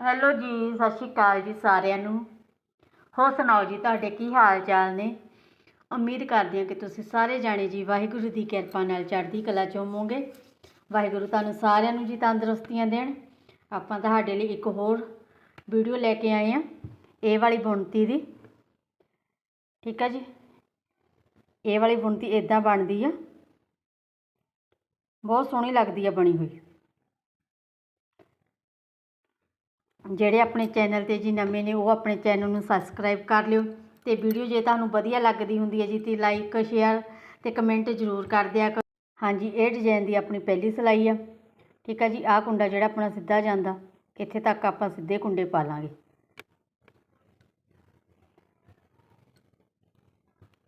Hello ਜੀ, ਸਤਿ ਸ਼੍ਰੀ ਅਕਾਲ ਜੀ ਸਾਰਿਆਂ ਨੂੰ। ਹੋਰ ਸੁਣਾਓ ਜੀ, ਤੁਹਾਡੇ ਕੀ ਹਾਲ ਚਾਲ ਨੇ? ਉਮੀਦ ਕਰਦੀ ਹਾਂ ਕਿ ਤੁਸੀਂ ਸਾਰੇ ਜਾਣੇ ਜੀ ਵਾਹਿਗੁਰੂ ਦੀ ਕਿਰਪਾ ਨਾਲ ਚੜ੍ਹਦੀ ਕਲਾ 'ਚ ਹੋਵੋਗੇ। ਵਾਹਿਗੁਰੂ ਤੁਹਾਨੂੰ ਸਾਰਿਆਂ ਨੂੰ ਜੀ ਤੰਦਰੁਸਤੀਆਂ ਦੇਣ। ਆਪਾਂ ਤੁਹਾਡੇ ਲਈ ਇੱਕ ਹੋਰ ਵੀਡੀਓ ਲੈ ਕੇ ਆਏ ਹਾਂ, ਇਹ ਵਾਲੀ ਬੁਣਤੀ ਦੀ। ਠੀਕ ਆ ਜੀ? ਇਹ ਵਾਲੀ ਬੁਣਤੀ ਇਦਾਂ ਬਣਦੀ ਆ। ਬਹੁਤ ਸੋਹਣੀ ਲੱਗਦੀ ਆ ਬਣੀ ਹੋਈ। ਜਿਹੜੇ ਆਪਣੇ ਚੈਨਲ ਤੇ ਜੀ ਨਵੇਂ ਨੇ, ਉਹ ਆਪਣੇ ਚੈਨਲ ਨੂੰ ਸਬਸਕ੍ਰਾਈਬ ਕਰ ਲਿਓ ਤੇ ਵੀਡੀਓ ਜੇ ਤੁਹਾਨੂੰ ਵਧੀਆ ਲੱਗਦੀ ਹੁੰਦੀ ਹੈ ਜੀ ਤੇ ਲਾਈਕ ਸ਼ੇਅਰ ਤੇ ਕਮੈਂਟ ਜ਼ਰੂਰ ਕਰ ਦਿਆ ਕਰੋ। ਹਾਂਜੀ, ਇਹ ਡਿਜ਼ਾਈਨ ਦੀ ਆਪਣੀ ਪਹਿਲੀ ਸਿਲਾਈ ਆ। ਠੀਕ ਆ ਜੀ, ਆਹ ਕੁੰਡਾ ਜਿਹੜਾ ਆਪਣਾ ਸਿੱਧਾ ਜਾਂਦਾ, ਇੱਥੇ ਤੱਕ ਆਪਾਂ ਸਿੱਧੇ ਕੁੰਡੇ ਪਾ ਲਾਂਗੇ।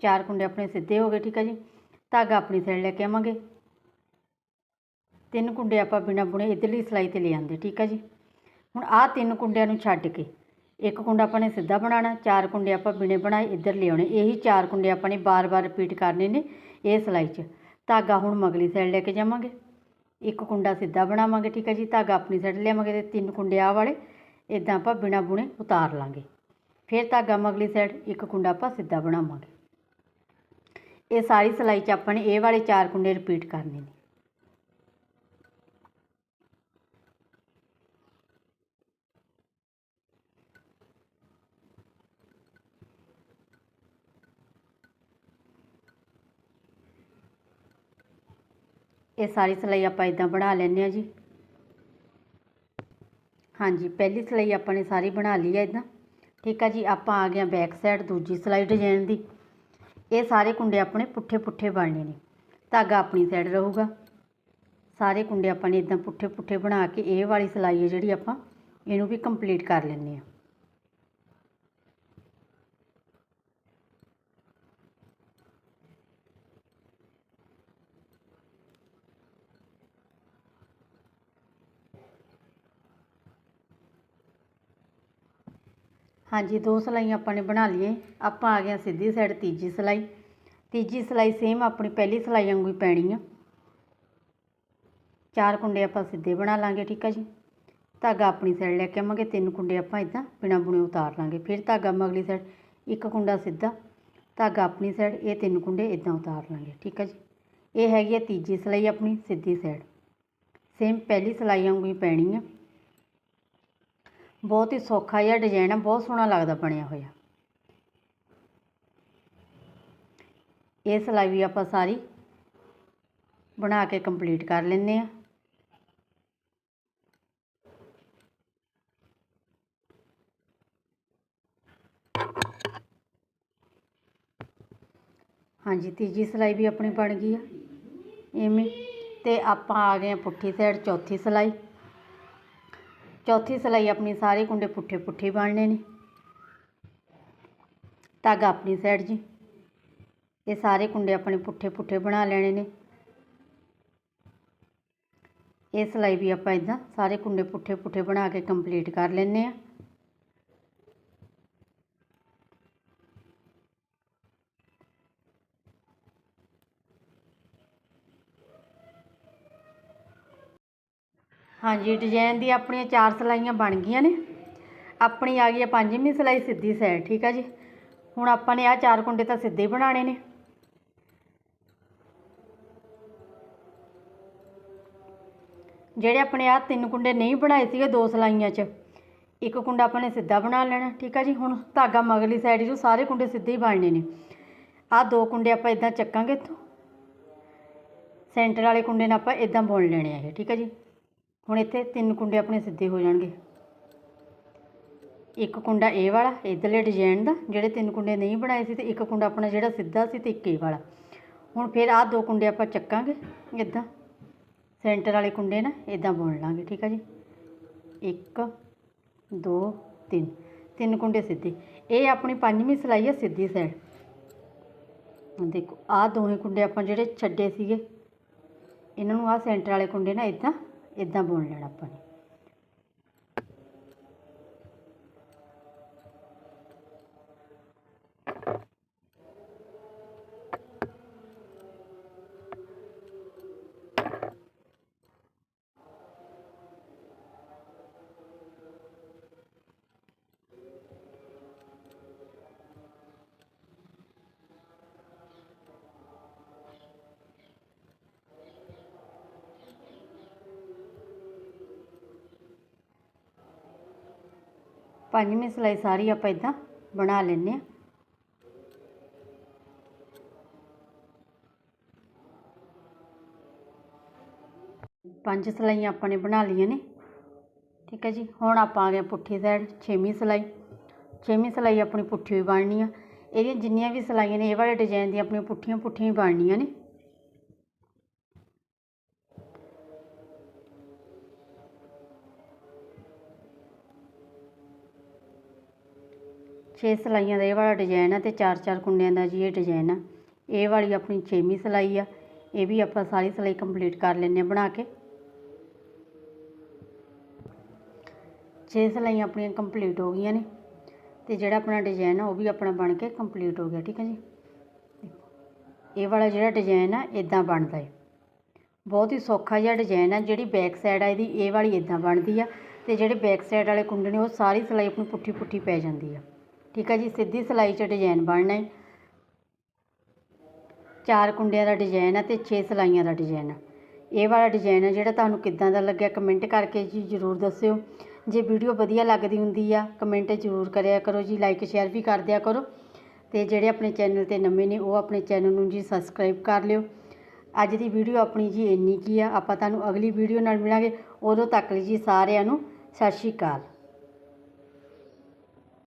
ਚਾਰ ਕੁੰਡੇ ਆਪਣੇ ਸਿੱਧੇ ਹੋ ਗਏ, ਠੀਕ ਆ ਜੀ। ਧਾਗਾ ਆਪਣੀ ਸਾਈਡ ਲੈ ਕੇ ਆਵਾਂਗੇ। ਤਿੰਨ ਕੁੰਡੇ ਆਪਾਂ ਬਿਨਾਂ ਬੁਣੇ ਇਧਰਲੀ ਸਿਲਾਈ ਤੇ ਲੈ ਆਂਦੇ, ਠੀਕ ਆ ਜੀ। ਹੁਣ ਆਹ ਤਿੰਨ ਕੁੰਡਿਆਂ ਨੂੰ ਛੱਡ ਕੇ। ਇੱਕ ਕੁੰਡਾ ਆਪਾਂ ਨੇ ਸਿੱਧਾ ਬਣਾਉਣਾ, ਚਾਰ ਕੁੰਡੇ ਆਪਾਂ ਬਿਨੇ ਬਣਾਏ ਇੱਧਰ ਲਿਆਉਣੇ ਇਹੀ ਚਾਰ ਕੁੰਡੇ ਆਪਾਂ ਨੇ ਬਾਰ-ਬਾਰ ਰਿਪੀਟ ਕਰਨੇ ਨੇ ਇਹ ਸਿਲਾਈ 'ਚ। ਧਾਗਾ ਹੁਣ ਮਗਲੀ ਸਾਈਡ ਲੈ ਕੇ ਜਾਵਾਂਗੇ। ਇੱਕ ਕੁੰਡਾ ਸਿੱਧਾ ਬਣਾਵਾਂਗੇ, ਠੀਕ ਹੈ ਜੀ। ਧਾਗਾ ਆਪਣੀ ਸਾਈਡ ਲਿਆਵਾਂਗੇ ਤੇ ਤਿੰਨ ਕੁੰਡੇ ਆਹ ਵਾਲੇ ਇਦਾਂ ਆਪਾਂ ਬਿਨਾ ਬੁਣੇ ਉਤਾਰ ਲਾਂਗੇ। ਫਿਰ ਧਾਗਾ ਮਗਲੀ ਸਾਈਡ ਇੱਕ ਕੁੰਡਾ ਆਪਾਂ ਸਿੱਧਾ ਬਣਾਵਾਂਗੇ। ਇਹ ਸਾਰੀ ਸਿਲਾਈ 'ਚ ਆਪਾਂ ਨੇ ਇਹ ਵਾਲੇ ਚਾਰ ਕੁੰਡੇ ਰਿਪੀਟ ਕਰਨੇ ਨੇ। ਇਹ ਸਾਰੀ ਸਿਲਾਈ ਆਪਾਂ ਇਦਾਂ ਬਣਾ ਲੈਂਦੇ ਆ ਜੀ। ਹਾਂਜੀ, ਪਹਿਲੀ ਸਿਲਾਈ ਆਪਾਂ ਨੇ ਸਾਰੀ ਬਣਾ ਲਈ ਹੈ ਇਦਾਂ। ਠੀਕ ਆ ਜੀ, ਆਪਾਂ ਆ ਗਏ ਬੈਕ ਸਾਈਡ ਦੂਜੀ ਸਿਲਾਈ ਡਿਜ਼ਾਈਨ ਦੀ। ਇਹ ਸਾਰੇ ਕੁੰਡੇ ਆਪਣੇ ਪੁੱਠੇ ਪੁੱਠੇ ਬਣਨੇ ਨੇ। ਧਾਗਾ ਆਪਣੀ ਸਾਈਡ ਰਹੂਗਾ। ਸਾਰੇ ਕੁੰਡੇ ਆਪਾਂ ਨੇ ਇਦਾਂ ਪੁੱਠੇ ਪੁੱਠੇ ਬਣਾ ਕੇ ਇਹ ਵਾਲੀ ਸਿਲਾਈ ਹੈ ਜਿਹੜੀ ਆਪਾਂ, ਇਹਨੂੰ ਵੀ ਕੰਪਲੀਟ ਕਰ ਲੈਂਦੇ ਆ ਹਾਂਜੀ, ਦੋ ਸਿਲਾਈਆਂ ਆਪਾਂ ਨੇ ਬਣਾ ਲਈਏ ਆਪਾਂ ਆ ਗਏ ਸਿੱਧੀ ਸਾਈਡ ਤੀਜੀ ਸਿਲਾਈ। ਤੀਜੀ ਸਿਲਾਈ ਸੇਮ ਆਪਣੀ ਪਹਿਲੀ ਸਿਲਾਈ ਵਾਂਗੂ ਹੀ ਪੈਣੀ ਆ। ਚਾਰ ਕੁੰਡੇ ਆਪਾਂ ਸਿੱਧੇ ਬਣਾ ਲਾਂਗੇ, ਠੀਕ ਆ ਜੀ। ਧਾਗਾ ਆਪਣੀ ਸਾਈਡ ਲੈ ਕੇ ਆਵਾਂਗੇ, ਤਿੰਨ ਕੁੰਡੇ ਆਪਾਂ ਇਦਾਂ ਬਿਨਾ ਬੁਣੇ ਉਤਾਰ ਲਾਂਗੇ। ਫਿਰ ਧਾਗਾ ਮਗਲੀ ਸਾਈਡ ਇੱਕ ਕੁੰਡਾ ਸਿੱਧਾ। ਧਾਗਾ ਆਪਣੀ ਸਾਈਡ ਇਹ ਤਿੰਨ ਕੁੰਡੇ ਇਦਾਂ ਉਤਾਰ ਲਾਂਗੇ, ਠੀਕ ਆ ਜੀ। ਇਹ ਹੈਗੀ ਹੈ ਤੀਜੀ ਸਿਲਾਈ ਆਪਣੀ ਸਿੱਧੀ ਸਾਈਡ ਸੇਮ ਪਹਿਲੀ ਸਿਲਾਈ ਵਾਂਗੂ ਹੀ ਪੈਣੀ ਆ। ਬਹੁਤ ਹੀ ਸੌਖਾ ਜਿਹਾ ਡਿਜ਼ਾਈਨ ਆ, ਬਹੁਤ ਸੋਹਣਾ ਲੱਗਦਾ ਬਣਿਆ ਹੋਇਆ। ਇਹ ਸਿਲਾਈ ਵੀ ਆਪਾਂ ਸਾਰੀ ਬਣਾ ਕੇ ਕੰਪਲੀਟ ਕਰ ਲੈਂਦੇ ਆ ਹਾਂਜੀ, ਤੀਜੀ ਸਿਲਾਈ ਵੀ ਆਪਣੀ ਬਣ ਗਈ ਆ। ਐਵੇਂ ਤੇ ਆਪਾਂ ਆ ਗਏ ਆ ਪੁੱਠੀ ਸਾਈਡ ਚੌਥੀ ਸਿਲਾਈ। ਚੌਥੀ ਸਿਲਾਈ ਆਪਣੀ ਸਾਰੇ ਕੁੰਡੇ ਪੁੱਠੇ ਪੁੱਠੇ ਬਣਨੇ ਨੇ। ਧਾਗਾ ਆਪਣੀ ਸਾਈਡ ਜੀ। ਇਹ ਸਾਰੇ ਕੁੰਡੇ ਆਪਣੇ ਪੁੱਠੇ ਪੁੱਠੇ ਬਣਾ ਲੈਣੇ ਨੇ। ਇਹ ਸਿਲਾਈ ਵੀ ਆਪਾਂ ਇਦਾਂ ਸਾਰੇ ਕੁੰਡੇ ਪੁੱਠੇ ਪੁੱਠੇ ਬਣਾ ਕੇ ਕੰਪਲੀਟ ਕਰ ਲੈਣੇ ਆ ਹਾਂਜੀ ਡਿਜ਼ਾਈਨ ਦੀ ਆਪਣੀਆਂ ਚਾਰ ਸਿਲਾਈਆਂ ਬਣ ਗਈਆਂ ਨੇ। ਆਪਣੀ ਆ ਗਈ ਹੈ ਪੰਜਵੀਂ ਸਿਲਾਈ ਸਿੱਧੀ ਸਾਈਡ ਠੀਕ ਆ ਜੀ? ਹੁਣ ਆਪਾਂ ਨੇ ਆ ਚਾਰ ਕੁੰਡੇ ਤਾਂ ਸਿੱਧੇ ਬਣਾਉਣੇ ਨੇ। ਜਿਹੜੇ ਆਪਣੇ ਆ ਤਿੰਨ ਕੁੰਡੇ ਨਹੀਂ ਬਣਾਏ ਸੀਗੇ ਦੋ ਸਿਲਾਈਆਂ 'ਚ, ਇੱਕ ਕੁੰਡਾ ਆਪਾਂ ਨੇ ਸਿੱਧਾ ਬਣਾ ਲੈਣਾ, ਠੀਕ ਆ ਜੀ? ਹੁਣ ਧਾਗਾ ਮਗਲੀ ਸਾਈਡ ਜੋ ਸਾਰੇ ਕੁੰਡੇ ਸਿੱਧੇ ਹੀ ਬਣਨੇ ਨੇ। ਆ ਦੋ ਕੁੰਡੇ ਆਪਾਂ ਇਦਾਂ ਚੱਕਾਂਗੇ ਇੱਥੋਂ। ਸੈਂਟਰ ਵਾਲੇ ਕੁੰਡੇ ਨਾਲ ਆਪਾਂ ਇਦਾਂ ਬੁਣ ਲੈਣੇ ਆ ਇਹ, ਠੀਕ ਆ ਜੀ? ਹੁਣ ਇੱਥੇ ਤਿੰਨ ਕੁੰਡੇ ਆਪਣੇ ਸਿੱਧੇ ਹੋ ਜਾਣਗੇ। ਇੱਕ ਕੁੰਡਾ ਇਹ ਵਾਲਾ, ਇਧਰਲੇ ਡਿਜ਼ਾਈਨ ਦਾ, ਜਿਹੜੇ ਤਿੰਨ ਕੁੰਡੇ ਨਹੀਂ ਬਣਾਏ ਸੀ ਤੇ ਇੱਕ ਕੁੰਡਾ ਆਪਣਾ ਜਿਹੜਾ ਸਿੱਧਾ ਸੀ ਤੇ ਇੱਕ ਇਹ ਵਾਲਾ। ਹੁਣ ਫਿਰ ਆਹ ਦੋ ਕੁੰਡੇ ਆਪਾਂ ਚੱਕਾਂਗੇ ਇਦਾਂ। ਸੈਂਟਰ ਵਾਲੇ ਕੁੰਡੇ ਨਾ ਇਦਾਂ ਬੁਣ ਲਾਂਗੇ, ਠੀਕ ਆ ਜੀ? ਇੱਕ, ਦੋ, ਤਿੰਨ। ਤਿੰਨ ਕੁੰਡੇ ਸਿੱਧੇ। ਇਹ ਆਪਣੀ ਪੰਜਵੀਂ ਸਿਲਾਈ ਹੈ ਸਿੱਧੀ ਸਾਈਡ ਦੇਖੋ, ਆਹ ਦੋਵੇਂ ਕੁੰਡੇ ਆਪਾਂ ਜਿਹੜੇ ਛੱਡੇ ਸੀਗੇ, ਇਹਨਾਂ ਨੂੰ ਆਹ ਸੈਂਟਰ ਵਾਲੇ ਕੁੰਡੇ ਨਾ ਇਦਾਂ ਇਦਾਂ ਬੁਣ ਲੈਣਾ ਆਪਾਂ ਨੇ ਪੰਜਵੀਂ ਸਿਲਾਈ ਸਾਰੀ ਆਪਾਂ ਇਦਾਂ ਬਣਾ ਲੈਂਦੇ ਹਾਂ। ਪੰਜ ਸਿਲਾਈਆਂ ਆਪਾਂ ਨੇ ਬਣਾ ਲਈਆਂ ਨੇ। ਠੀਕ ਹੈ ਜੀ, ਹੁਣ ਆਪਾਂ ਆ ਗਏ ਪੁੱਠੀ ਸਾਈਡ, ਛੇਵੀਂ ਸਿਲਾਈ। ਛੇਵੀਂ ਸਿਲਾਈ ਆਪਣੀ ਪੁੱਠੀ ਹੋਈ ਬਣਨੀ ਆ। ਇਹਦੀਆਂ ਜਿੰਨੀਆਂ ਵੀ ਸਿਲਾਈਆਂ ਨੇ, ਇਹ ਵਾਲੇ ਡਿਜ਼ਾਈਨ ਦੀਆਂ ਆਪਣੀਆਂ ਪੁੱਠੀਆਂ ਪੁੱਠੀਆਂ ਹੀ ਬਣਨੀਆਂ ਨੇ। ਛੇ ਸਿਲਾਈਆਂ ਦਾ ਇਹ ਵਾਲਾ ਡਿਜ਼ਾਈਨ ਆ ਤੇ ਚਾਰ ਚਾਰ ਕੁੰਡਿਆਂ ਦਾ ਜੀ ਇਹ ਡਿਜ਼ਾਈਨ ਆ। ਇਹ ਵਾਲੀ ਆਪਣੀ ਛੇਵੀਂ ਸਿਲਾਈ ਆ। ਇਹ ਵੀ ਆਪਾਂ ਸਾਰੀ ਸਿਲਾਈ ਕੰਪਲੀਟ ਕਰ ਲੈਂਦੇ ਆ ਬਣਾ ਕੇ। ਛੇ ਸਿਲਾਈਆਂ ਆਪਣੀਆਂ ਕੰਪਲੀਟ ਹੋ ਗਈਆਂ ਨੇ। ਤੇ ਜਿਹੜਾ ਆਪਣਾ ਡਿਜ਼ਾਈਨ ਆ ਉਹ ਵੀ ਆਪਣਾ ਬਣ ਕੇ ਕੰਪਲੀਟ ਹੋ ਗਿਆ, ਠੀਕ ਹੈ ਜੀ? ਇਹ ਵਾਲਾ ਜਿਹੜਾ ਡਿਜ਼ਾਈਨ ਆ ਇਦਾਂ ਬਣਦਾ ਹੈ ਬਹੁਤ ਹੀ ਸੌਖਾ ਜਿਹਾ ਡਿਜ਼ਾਈਨ ਆ, ਜਿਹੜੀ ਬੈਕ ਸਾਈਡ ਆ ਇਹਦੀ, ਇਹ ਵਾਲੀ ਇਦਾਂ ਬਣਦੀ ਆ। ਤੇ ਜਿਹੜੇ ਬੈਕ ਸਾਈਡ ਵਾਲੇ ਕੁੰਡੇ ਨੇ, ਉਹ ਸਾਰੀ ਸਿਲਾਈ ਆਪਣੀ ਪੁੱਠੀ ਪੁੱਠੀ ਪੈ ਜਾਂਦੀ ਆ। ਠੀਕ ਹੈ ਜੀ, ਸਿੱਧੀ ਸਿਲਾਈ 'ਚ ਡਿਜ਼ਾਈਨ ਬਣਨਾ ਹੈ। ਚਾਰ ਕੁੰਡਿਆਂ ਦਾ ਡਿਜ਼ਾਈਨ ਆ ਤੇ 6 ਸਿਲਾਈਆਂ ਦਾ ਡਿਜ਼ਾਈਨ ਆ। ਇਹ ਵਾਲਾ ਡਿਜ਼ਾਈਨ ਆ ਜਿਹੜਾ ਤੁਹਾਨੂੰ ਕਿੱਦਾਂ ਦਾ ਲੱਗਿਆ ਕਮੈਂਟ ਕਰਕੇ ਜੀ ਜ਼ਰੂਰ ਦੱਸਿਓ। ਜੇ ਵੀਡੀਓ ਵਧੀਆ ਲੱਗਦੀ ਹੁੰਦੀ ਆ ਕਮੈਂਟ ਜ਼ਰੂਰ ਕਰਿਆ ਕਰੋ ਜੀ ਲਾਈਕ ਸ਼ੇਅਰ ਵੀ ਕਰ ਦਿਆ ਕਰੋ। ਤੇ ਜਿਹੜੇ ਆਪਣੇ ਚੈਨਲ ਤੇ ਨਵੇਂ ਨੇ, ਉਹ ਆਪਣੇ ਚੈਨਲ ਨੂੰ ਜੀ ਸਬਸਕ੍ਰਾਈਬ ਕਰ ਲਿਓ। ਅੱਜ ਦੀ ਵੀਡੀਓ ਆਪਣੀ ਜੀ ਇੰਨੀ ਕੀ ਆ। ਆਪਾਂ ਤੁਹਾਨੂੰ ਅਗਲੀ ਵੀਡੀਓ ਨਾਲ ਮਿਲਾਂਗੇ। ਉਦੋਂ ਤੱਕ ਲਈ ਜੀ ਸਾਰਿਆਂ ਨੂੰ ਸਤਿ ਸ਼੍ਰੀ ਅਕਾਲ।